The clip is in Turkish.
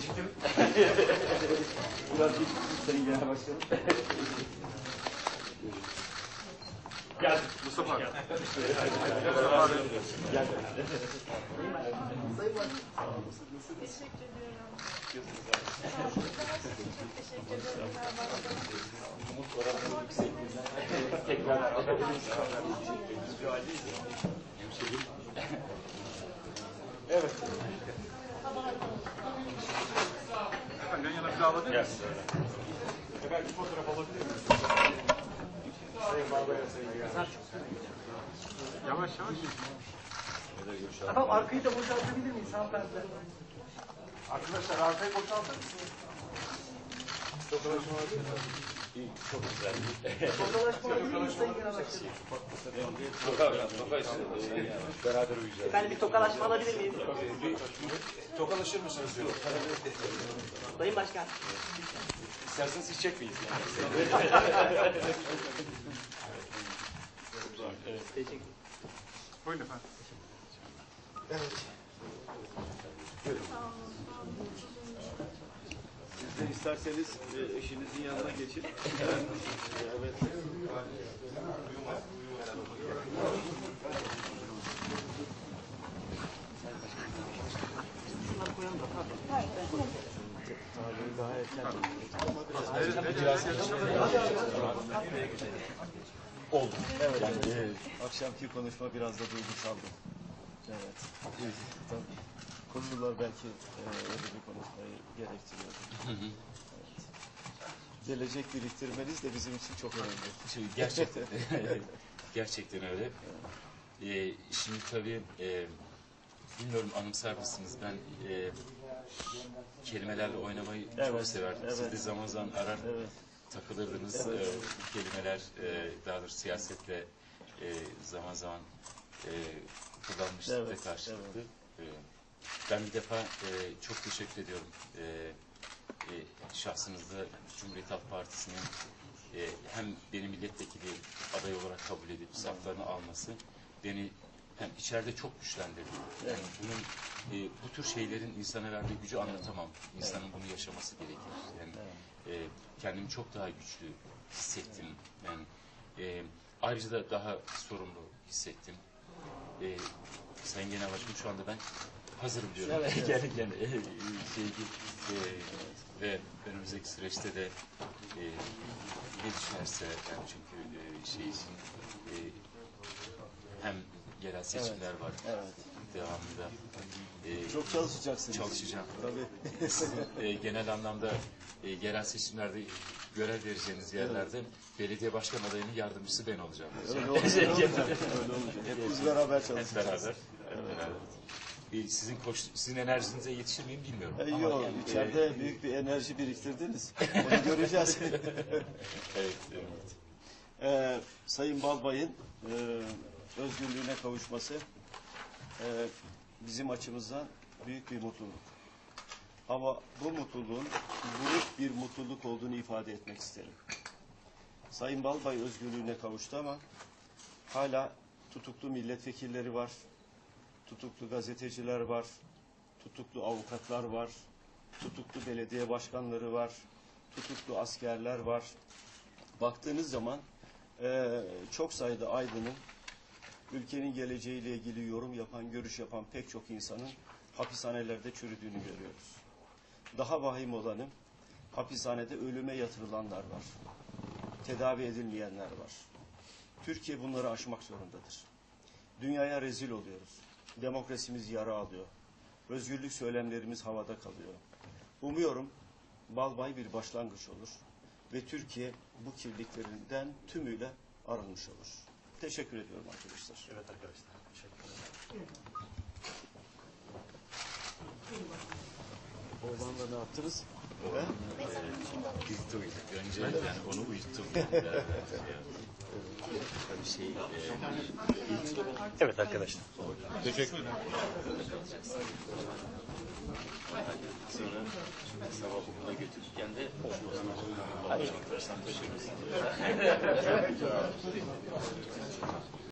Geciktim. Biraz geciktim Sayın Genel Başkanım. Gel. Mustafa abi. Gel. Teşekkür ediyorum. Teşekkür ederim. Umut oranının yüksekliğinden tekrar Evet. Yan yana bir alabilir miyiz? Fotoğraf miyiz? Genel Yavaş yavaş. Efendim arkayı da boşaltabilir miyiz hanımefendi? Arkadaşlar arkayı boşaltır mısınız? Çok güzel. Fotoğraflaşma alabilir miyiz Sayın Genel Başkanım? Beraber uyuyacağız. Efendim bir tokalaşma alabilir miyiz? Tokalaşır mısınız diyor. Sayın Başkan. İsterseniz hiç çekmeyiz. Teşekkür Buyurun efendim. Siz isterseniz e, eşinizin yanına geçin. evet. Oldu. Evet. evet. Akşamki konuşma biraz da duygusaldı. Evet. Evet. Tabii. Konular belki e, öyle bir konuşmayı gerektiriyordu. Evet. Gelecek biriktirmeniz de bizim için çok önemli. Şimdi gerçekten gerçekten öyle. Ee, şimdi tabii e, bilmiyorum anımsar mısınız ben e, kelimelerle oynamayı çok Evet, severdim. Siz evet. de zaman zaman arar Evet. takılırdınız. Evet. Ee, kelimeler e, daha doğrusu siyasetle e, zaman zaman e, kullanmıştık Evet, da karşılıklı. evet. Ee, ben bir defa e, çok teşekkür ediyorum. E, e, şahsınızda Cumhuriyet Halk Partisi'nin e, hem beni milletvekili aday olarak kabul edip saflarına alması beni hem içeride çok güçlendirdi. Yani bunun e, bu tür şeylerin insana verdiği gücü anlatamam. İnsanın bunu yaşaması gerekir. Yani e, kendimi çok daha güçlü hissettim. Yani e, ayrıca da daha sorumlu hissettim. E, Sayın Genel Başkanım şu anda ben hazırım diyorum. Evet, evet. Kendine e, şey, e, ve önümüzdeki süreçte de e, ne düşerse yani çünkü e, şey için e, hem yerel seçimler var Evet. devamında e, Çok çalışacaksınız. çalışacağım. Tabii. Sizin e, genel anlamda e, yerel seçimlerde görev vereceğiniz yerlerde belediye başkan adayının yardımcısı ben olacağım. Öyle olacak. Öyle olacak. Hep beraber Hep çalışacağız. beraber. Hep beraber. E, sizin koş, sizin enerjinize yetişir miyim bilmiyorum. E, Ama Yok, yani, e, içeride büyük bir enerji biriktirdiniz. Onu göreceğiz. evet, evet. Ee, Sayın Balbay'ın e, özgürlüğüne kavuşması e, bizim açımızdan büyük bir mutluluk. Ama bu mutluluğun buruk bir mutluluk olduğunu ifade etmek isterim. Sayın Balbay özgürlüğüne kavuştu ama hala tutuklu milletvekilleri var, tutuklu gazeteciler var, tutuklu avukatlar var, tutuklu belediye başkanları var, tutuklu askerler var. Baktığınız zaman eee, çok sayıda aydının ülkenin geleceğiyle ilgili yorum yapan, görüş yapan pek çok insanın hapishanelerde çürüdüğünü görüyoruz. Daha vahim olanı hapishanede ölüme yatırılanlar var. Tedavi edilmeyenler var. Türkiye bunları aşmak zorundadır. Dünyaya rezil oluyoruz. Demokrasimiz yara alıyor. Özgürlük söylemlerimiz havada kalıyor. Umuyorum Balbay bir başlangıç olur ve Türkiye bu kirliklerinden tümüyle arınmış olur. Teşekkür ediyorum arkadaşlar. Evet arkadaşlar. Teşekkür ederim. Oğlanla ne yaptınız? Uyuttum. Önce yani onu uyuttum. Yani, Tabii şey, Evet arkadaşlar. Teşekkür ederim. Sonra sabah okula götürürken de ederim.